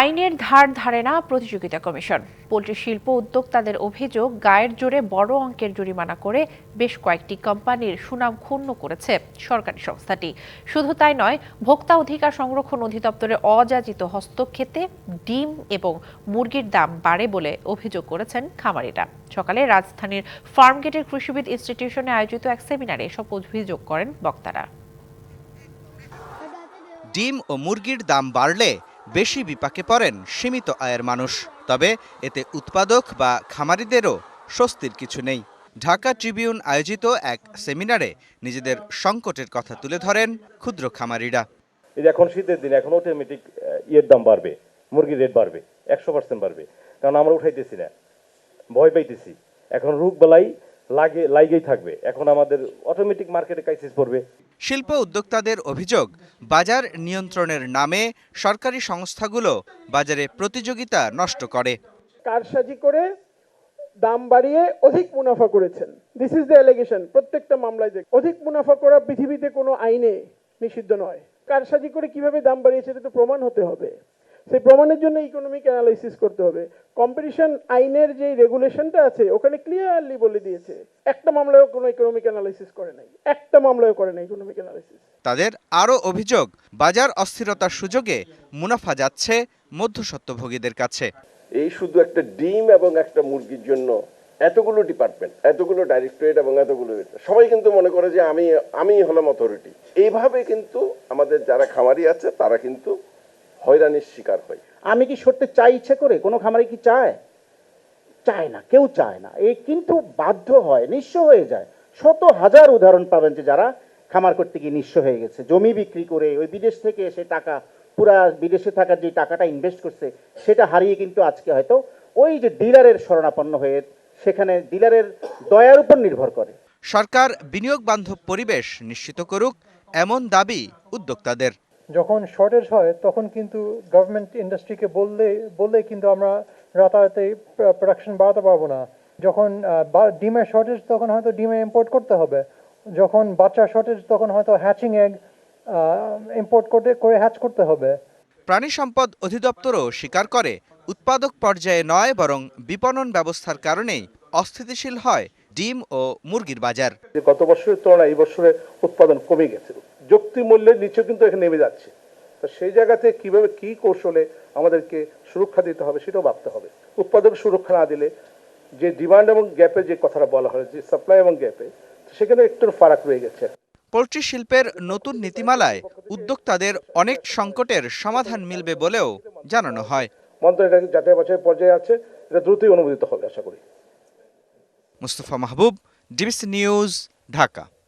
আইনের ধার ধারে না প্রতিযোগিতা কমিশন। পোলট্রি শিল্প উদ্যোক্তাদের অভিযোগ, গায়ের জোরে বড় অঙ্কের জরিমানা করে বেশ কয়েকটি কোম্পানির সুনাম ক্ষুণ্ণ করেছে সরকারি সংস্থাটি। শুধু তাই নয়, ভোক্তা অধিকার সংরক্ষণ অধিদপ্তরের অযাচিত হস্তক্ষেপে ডিম এবং মুরগির দাম বাড়ে বলে অভিযোগ করেছেন খামারিরা। সকালে রাজধানীর ফার্মগেটের কৃষিবিদ ইনস্টিটিউশনে আয়োজিত এক সেমিনারে এসব অভিযোগ করেন বক্তারা। ডিম ও মুরগির দাম বাড়লে বেশি বিপাকে পড়েন সীমিত আয়ের মানুষ। তবে এতে উৎপাদক বা খামারিদেরও স্বস্তির কিছু নেই। ঢাকা ট্রিবিউন আয়োজিত এক সেমিনারে নিজেদের সংকটের কথা তুলে ধরেন ক্ষুদ্র খামারিরা। এই এখন শীতের দিন এখন অটোমেটিক ইয়ের দাম বাড়বে, মুরগির রেট বাড়বে, একশো পার্সেন্ট বাড়বে। কারণ আমরা উঠাইতেছি না, ভয় পাইতেছি। এখন রোগ বেলাই লাগে লাগেই থাকবে। এখন আমাদের অটোমেটিক মার্কেটে ক্রাইসিস পড়বে। শিল্প উদ্যোক্তাদের অভিযোগ বাজার নিয়ন্ত্রণের নামে সরকারি সংস্থাগুলো বাজারে প্রতিযোগিতা নষ্ট করে। কারসাজি করে দাম বাড়িয়ে অধিক মুনাফা করেছেন। দিস ইজ দ্য এলিগেশন প্রত্যেকটা মামলায় দেখ অধিক মুনাফা করা পৃথিবীতে কোনো আইনে নিষিদ্ধ নয়। কারসাজি করে কীভাবে দাম বাড়িয়েছে এটা তো প্রমাণ হতে হবে। সেই প্রমাণের জন্য ইকোনমিক অ্যানালাইসিস করতে হবে। কম্পিটিশন আইনের যে রেগুলেশনটা আছে ওখানে ক্লিয়ারলি বলে দিয়েছে একটা মামলায়ও কোনো ইকোনমিক অ্যানালাইসিস করে নাই একটা মামলায়ও করে নাই ইকোনমিক অ্যানালাইসিস তাদের আরও অভিযোগ বাজার অস্থিরতার সুযোগে মুনাফা যাচ্ছে মধ্যস্বত্বভোগীদের কাছে। এই শুধু একটা ডিম এবং একটা মুরগির জন্য এতগুলো ডিপার্টমেন্ট এতগুলো ডাইরেক্টরেট এবং এতগুলো সবাই কিন্তু মনে করে যে আমি আমি হলাম অথরিটি এইভাবে কিন্তু আমাদের যারা খামারি আছে তারা কিন্তু হয়রানির শিকার হয় আমি কি সরতে চাই ইচ্ছে করে? কোনো খামারে কি চায়? চায় না কেউ চায় না। এ কিন্তু বাধ্য হয় নিঃস্ব হয়ে যায়। শত হাজার উদাহরণ পাবেন যে যারা খামার করতে গিয়ে নিঃস্ব হয়ে গেছে। জমি বিক্রি করে ওই বিদেশ থেকে এসে টাকা পুরা বিদেশে থাকার যে টাকাটা ইনভেস্ট করছে সেটা হারিয়ে কিন্তু আজকে হয়তো ওই যে ডিলারের শরণাপন্ন হয়ে সেখানে ডিলারের দয়ার উপর নির্ভর করে। সরকার বিনিয়োগ বান্ধব পরিবেশ নিশ্চিত করুক এমন দাবি উদ্যোক্তাদের। যখন শর্টেজ হয় তখন কিন্তু গভর্নমেন্ট ইন্ডাস্ট্রিকে বললে বললে কিন্তু আমরা রাতারাতি প্রোডাকশন বাড়াতে পারব না। যখন ডিমের শর্টেজ তখন হয়তো ডিমে ইম্পোর্ট করতে হবে। যখন বাচ্চার শর্টেজ তখন হয়তো হ্যাচিং এগ ইম্পোর্ট করতে করে হ্যাচ করতে হবে। প্রাণী সম্পদ অধিদপ্তরও স্বীকার করে উৎপাদক পর্যায়ে নয় বরং বিপণন ব্যবস্থার কারণেই অস্থিতিশীল হয় ডিম ও মুরগির বাজার। যে গত বছরের তুলনায় এই বছরে উৎপাদন কমে গেছে। যুক্তি মূল্যের নিচেও কিন্তু এখানে নেমে যাচ্ছে। তো সেই জায়গাতে কীভাবে কি কৌশলে আমাদেরকে সুরক্ষা দিতে হবে সেটাও ভাবতে হবে। উৎপাদক সুরক্ষা না দিলে যে ডিমান্ড এবং গ্যাপে যে কথাটা বলা হয় যে সাপ্লাই এবং গ্যাপে সেখানে একটু ফারাক রয়ে গেছে। পোলট্রি শিল্পের নতুন নীতিমালায় উদ্যোক্তাদের অনেক সংকটের সমাধান মিলবে বলেও জানানো হয়। মন্ত্রণ এটা যাচাই বাছাই পর্যায়ে আছে এটা দ্রুতই অনুমোদিত হবে আশা করি। Mustafa Mahbub DBC news Dhaka.